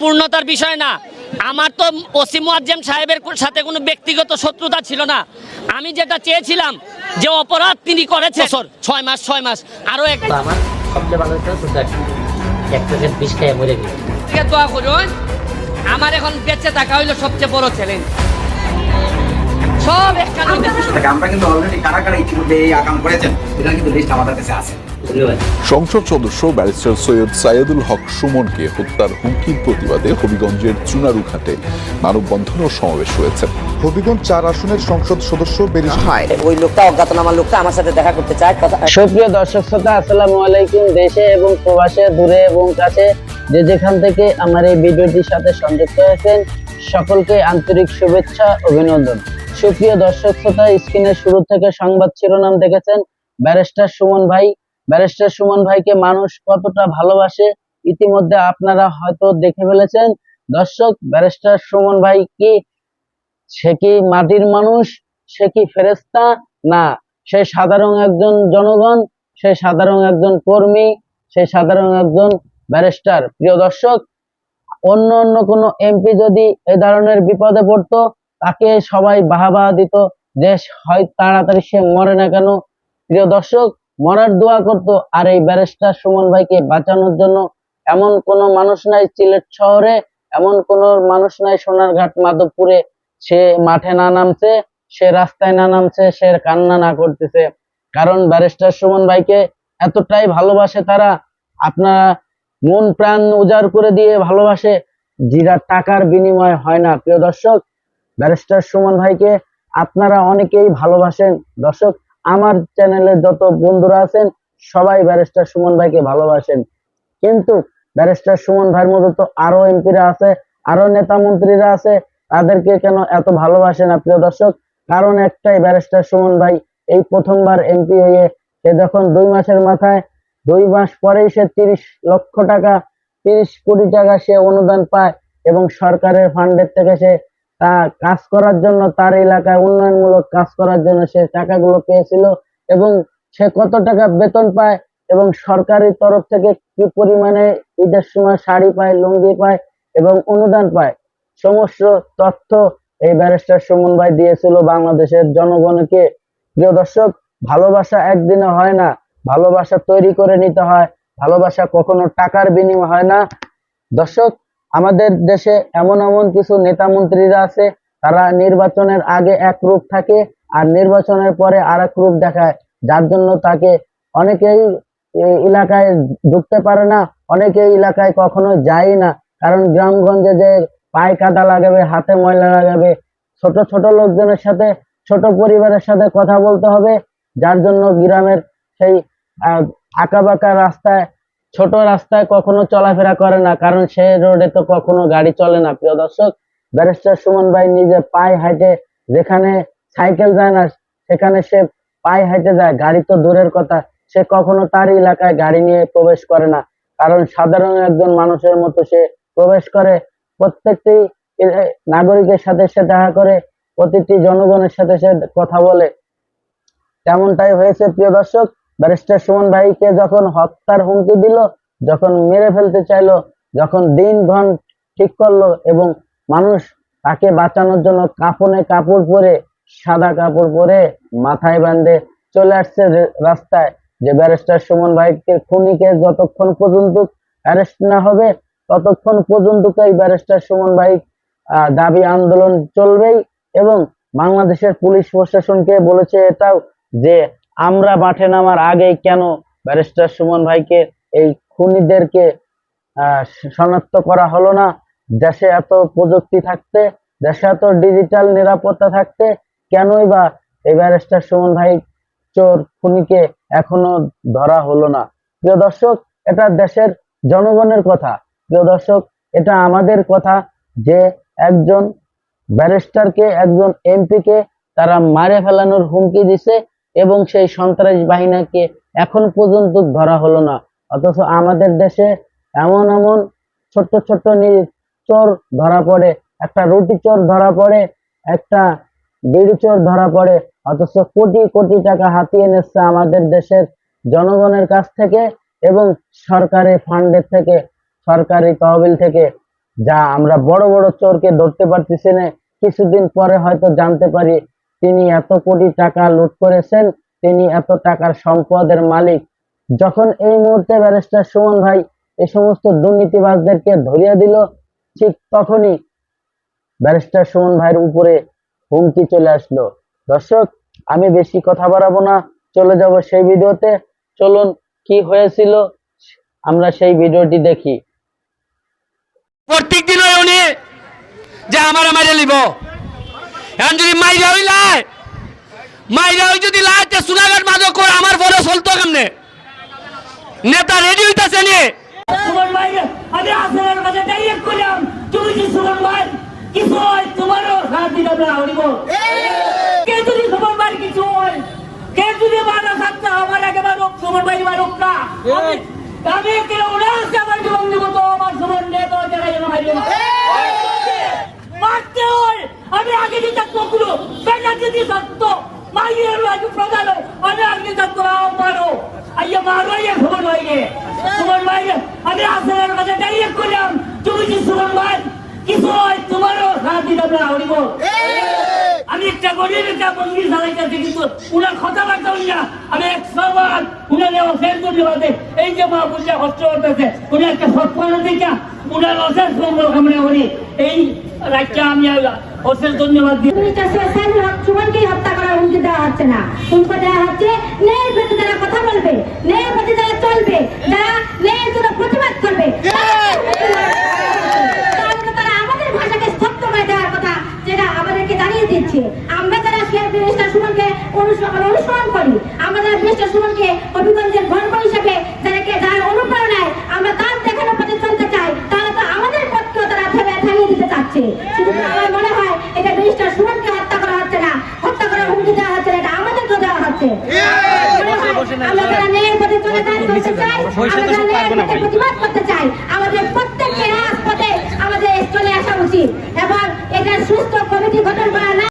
পূর্ণতার বিষয় না। আমার তো ওসিম মুয়াজ্জেম সাহেবের সাথে কোনো ব্যক্তিগত শত্রুতা ছিল না। আমি যেটা চেয়েছিলাম যে অপরাধ তিনি করেছেন। বছর ছয় মাস ছয় মাস আরও এক আমার সবচেয়ে ভালো বিষ খেয়ে মরে গেল। দোয়া করুন। আমার এখন বেঁচে থাকা হইল সবচেয়ে বড় চ্যালেঞ্জ সব দেখ, আমরা কিন্তু অলরেডি কারা কারা ইতিমধ্যে এই আকাম করেছেন এটা কিন্তু লিস্ট আমাদের কাছে আছে। সংসদ সদস্য ব্যারিস্টার সৈয়দ সাইয়েদুল হক সুমনকে হত্যার হুমকির প্রতিবাদে হবিগঞ্জের চুনারুঘাটে মানববন্ধন ও সমাবেশ হয়েছে। হবিগঞ্জ চার আসনের সংসদ সদস্য ব্যারিস্টার ওই লোকটা অজ্ঞাতনামা লোকটা আমার সাথে দেখা করতে চায় কথা সুপ্রিয় দর্শক শ্রোতা আসসালামু আলাইকুম। দেশে এবং প্রবাসে দূরে এবং কাছে যে যেখান থেকে আমার এই ভিডিওটির সাথে সংযুক্ত হয়েছেন সকলকে আন্তরিক শুভেচ্ছা অভিনন্দন। সুপ্রিয় দর্শক শ্রোতা স্ক্রিনের শুরু থেকে সংবাদ শিরোনাম দেখেছেন ব্যারিস্টার সুমন ভাই। ব্যারিস্টার সুমন ভাইকে মানুষ কতটা ভালোবাসে, ইতিমধ্যে আপনারা হয়তো দেখে ফেলেছেন। দর্শক, ব্যারিস্টার সুমন ভাই কি, সে কি মাটির মানুষ, সে কি ফেরেস্তা না, সে সাধারণ একজন জনগণ, সে সাধারণ একজন কর্মী, সে সাধারণ একজন ব্যারিস্টার। প্রিয় দর্শক, অন্য অন্য কোনো এমপি যদি এ ধরনের বিপদে পড়তো, তাকে সবাই বাহাবা দিত দেশ হয় তাড়াতাড়ি সে মরে না কেন। প্রিয় দর্শক মরার দোয়া করতো। আর এই ব্যারিস্টার সুমন ভাইকে বাঁচানোর জন্য এমন কোনো মানুষ নাই সিলেট শহরে, এমন কোনো মানুষ নাই সোনারঘাট মাধবপুরে। সে মাঠে না নামছে, সে রাস্তায় না নামছে, সে কান্না না করতেছে। কারণ ব্যারিস্টার সুমন ভাইকে এতটাই ভালোবাসে তারা। আপনারা মন প্রাণ উজাড় করে দিয়ে ভালোবাসে, যেটা টাকার বিনিময় হয় না। প্রিয় দর্শক, ব্যারিস্টার সুমন ভাইকে আপনারা অনেকেই ভালোবাসেন। দর্শক আমার চ্যানেলে যত বন্ধুরা আছেন, সবাই ব্যারিস্টার সুমন ভাইকে ভালোবাসেন। কিন্তু ব্যারিস্টার সুমন ভাইয়ের মতো তো আরও এমপিরা আছে, আরও নেতা মন্ত্রীরা আছে, তাদেরকে কেন এত ভালোবাসে না, প্রিয় দর্শক? কারণ একটাই ব্যারিস্টার সুমন ভাই, এই প্রথমবার এমপি হয়ে সে যখন দুই মাসের মাথায়, দুই মাস পরেই সে তিরিশ লক্ষ টাকা, তিরিশ কোটি টাকা সে অনুদান পায় এবং সরকারের ফান্ডের থেকে সে তা কাজ করার জন্য তার এলাকায় উন্নয়নমূলক কাজ করার জন্য সে টাকাগুলো পেয়েছিল এবং সে কত টাকা বেতন পায় এবং সরকারি তরফ থেকে কি পরিমাণে ঈদের সময় শাড়ি পায়, লুঙ্গি পায় এবং অনুদান পায়? সমস্ত তথ্য এই ব্যারিস্টার সুমন ভাই দিয়েছিল বাংলাদেশের জনগণকে। প্রিয় দর্শক, ভালোবাসা একদিনে হয় না। ভালোবাসা তৈরি করে নিতে হয়। ভালোবাসা কখনো টাকার বিনিময় হয় না। দর্শক আমাদের দেশে এমন এমন কিছু নেতা মন্ত্রীরা আছে, তারা নির্বাচনের আগে এক রূপ থাকে আর নির্বাচনের পরে আর এক রূপ দেখায়। যার জন্য তাকে অনেকেই এলাকায় ঢুকতে পারে না অনেকেই এলাকায় কখনো যায় না। কারণ গ্রামগঞ্জে যে পায়ে কাদা লাগাবে, হাতে ময়লা লাগাবে, ছোট ছোট লোকজনের সাথে, ছোট পরিবারের সাথে কথা বলতে হবে। যার জন্য গ্রামের সেই আঁকা বাঁকা রাস্তায় ছোট রাস্তায় কখনো চলাফেরা করে না, কারণ সে রোডে তো কখনো গাড়ি চলে না। প্রিয় দর্শক, ব্যারিস্টার সুমন ভাই নিজে পায়ে হাঁটে যেখানে সাইকেল যায় না, সেখানে সে পায়ে হেঁটে যায়। গাড়ি তো দূরের কথা, সে কখনো তার এলাকায় গাড়ি নিয়ে প্রবেশ করে না, কারণ সাধারণ একজন মানুষের মতো সে প্রবেশ করে। প্রত্যেকটি নাগরিকের সাথে সে দেখা করে, প্রতিটি জনগণের সাথে সে কথা বলে। তেমনটাই হয়েছে, প্রিয় দর্শক ব্যারিস্টার সুমন ভাইকে যখন হত্যার হুমকি দিল, যখন মেরে ফেলতে চাইলো, যখন দিন ঘন ঠিক করল এবং মানুষ তাকে বাঁচানোর জন্য কাপনে কাপড় পরে, সাদা কাপড় পরে মাথায় বাঁধে চলে আসছে রাস্তায়। যে ব্যারিস্টার সুমন ভাইকে খুনিকে যতক্ষণ পর্যন্ত অ্যারেস্ট না হবে, ততক্ষণ পর্যন্ত এই ব্যারিস্টার সুমন ভাই দাবি আন্দোলন চলবেই এবং বাংলাদেশের পুলিশ প্রশাসনকে বলেছে এটাও যে আমরা মাঠে নামার আগেই কেন ব্যারিস্টার সুমন ভাইকে এই খুনিদেরকে শনাক্ত করা হলো না? দেশে এত প্রযুক্তি থাকতে, দেশে এত ডিজিটাল নিরাপত্তা থাকতে, কেনই বা এই ব্যারিস্টার সুমন ভাই চোর খুনিকে এখনও ধরা হলো না? প্রিয় দর্শক, এটা দেশের জনগণের কথা। প্রিয় দর্শক, এটা আমাদের কথা যে একজন ব্যারিস্টারকে, একজন এমপিকে তারা মারে ফেলানোর হুমকি দিছে। এবং সেই সন্ত্রাস বাহিনীকে এখন পর্যন্ত ধরা হলো না। অথচ আমাদের দেশে এমন এমন ছোট্ট ছোট্ট চোর ধরা পড়ে, একটা রুটি চোর ধরা পড়ে, একটা বিড়ি চোর ধরা পড়ে, অথচ কোটি কোটি টাকা হাতিয়ে নিচ্ছে আমাদের দেশের জনগণের কাছ থেকে এবং সরকারি ফান্ডের থেকে, সরকারি তহবিল থেকে, যা আমরা বড় বড় চোরকে ধরতে পারতেছি না। কিছুদিন পরে হয়তো জানতে পারি তিনি এত কোটি টাকা লুট করেছেন, তিনি এত টাকার সম্পদের মালিক। যখন এই মুহূর্তে ব্যারিস্টার সুমন ভাই এই সমস্ত দুর্নীতিবাজদেরকে ধরিয়ে দিল, ঠিক তখনই ব্যারিস্টার সুমন ভাইয়ের উপরে হুমকি চলে আসলো। দর্শক, আমি বেশি কথা বাড়াবো না, চলে যাব সেই ভিডিওতে। চলুন কি হয়েছিল, আমরা সেই ভিডিওটি দেখি। প্রত্যেক দিন উনি যে আমার মাইরে লিব এখন যদি মাইরা হই লাই, মাইরা হই যদি লাইতে সুনাগার মাদক করে, আমার বড় চলতো কেমনে? নেতা রেডি হইতাছে নি। ভাই, আমি কি সুমন তোমারও সাথ দিতে আমরা আউড়িব কে যদি সুমন ভাই কিছু হয়, কে যদি ভাই মারুক না। আমি কেউ না আছে আমার জীবন দিব তো আমার সুমন নেতা যারা যেন মারিয়ে মারতে হয় পেনাল্টি দিয়ে থাকতো মাইয়ে আগে প্রধান আমি আমরা একটা গরিব, একটা মন্দির চালাইতেছি কিন্তু উনার কথাবার্তা উনিয়া, আমি একশো বার উনার অশেষ ধন্যবাদ এই যে মা বুঝা কষ্ট করতেছে, উনি একটা সৎপনা দিকা উনার অশেষ মঙ্গল কামনা করি। এই রাজ্যে আমি ধন্যবাদ দিই হত্যা করার হুমকি দেওয়া হচ্ছে না। হুমকি দেওয়া হচ্ছে ন্যায়ের প্রতি যারা কথা বলবে ন্যায়ের প্রতি যারা চলবে যারা ন্যায়ের জন্য প্রতিবাদ করবে তারা আমাদের ভাষাকে স্তব্ধ করে দেওয়ার কথা যেটা আমাদেরকে জানিয়ে দিচ্ছে। আমরা যারা সুমনকে অনুসরণ অনুসরণ করি আমরা যারা সুমনকে হবিগঞ্জের গর্ব হিসেবে যাদেরকে যারা অনুপ্রেরণায় আমরা তার দেখানো পথে চলতে চাই তাহলে তো আমাদের পথকেও তারা ভেবে থামিয়ে দিতে চাচ্ছে শুধু আমার মনে হয় এটা মিনিস্টার সুমনকে হত্যা করা হচ্ছে না হত্যা করার হুমকি দেওয়া হচ্ছে না এটা হয় আমরা যারা ন্যায়ের পথে চলে যাই চলতে চাই আমরা যারা ন্যায়ের পথে প্রতিবাদ করতে